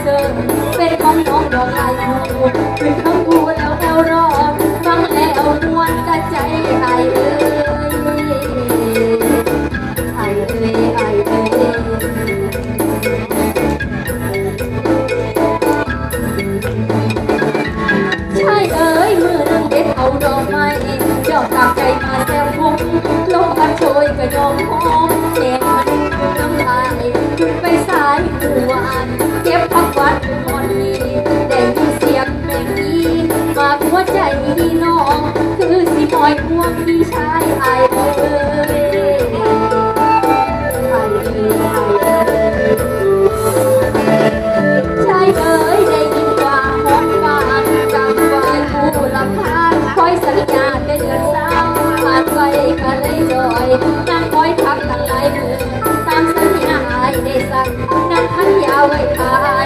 เซอร์เป็นของน้องดอกไม้คู่เป็นของกูแล้วแล้วรอฟังแล้วนวนกระใจไอเอ้ยไอเอ้ยไอเอ้ยใช่เอ้ยมือนึงเด็ดเอาดอกไม้เจ้าตามใจมาแซ่บพุ่งลงอัดโชยกระยองหอมแจกมันน้ำลายจุดไปสายหัวเจ็บ ใจน้อง คือสิปล่อยพวกพี่ชายไอ้เอ้ยไอ้เอ้ยชายเอ้ยได้ยินว่าหอมหวานจำไว้ผู้ลำคาญคอยสัญญาเป็นเดือนเศร้าผ่านไปกันเลยังคอยทักทั้งหลายมือตามสัญญาใอ้ได้สั่งนั่งพันยาวไว้ทา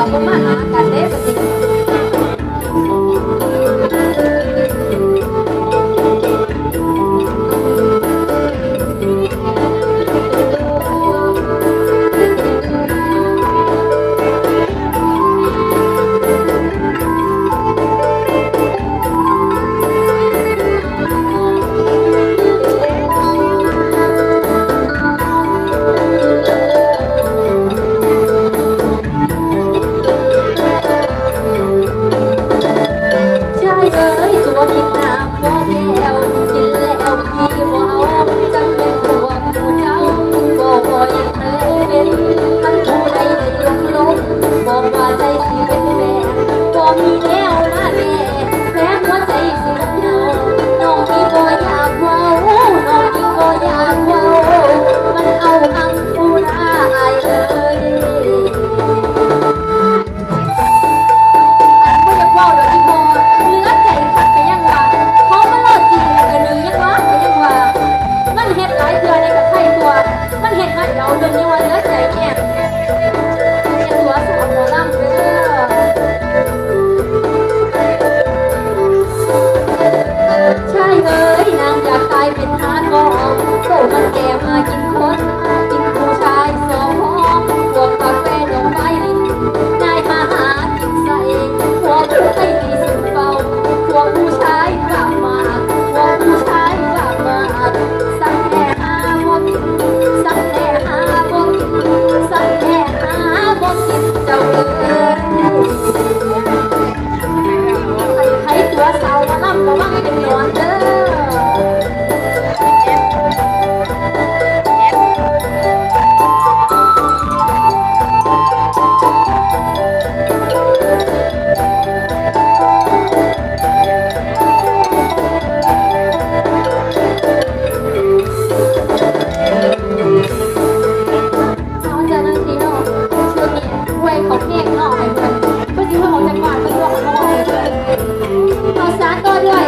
老公慢点 มันแก่มากินคน 拿到了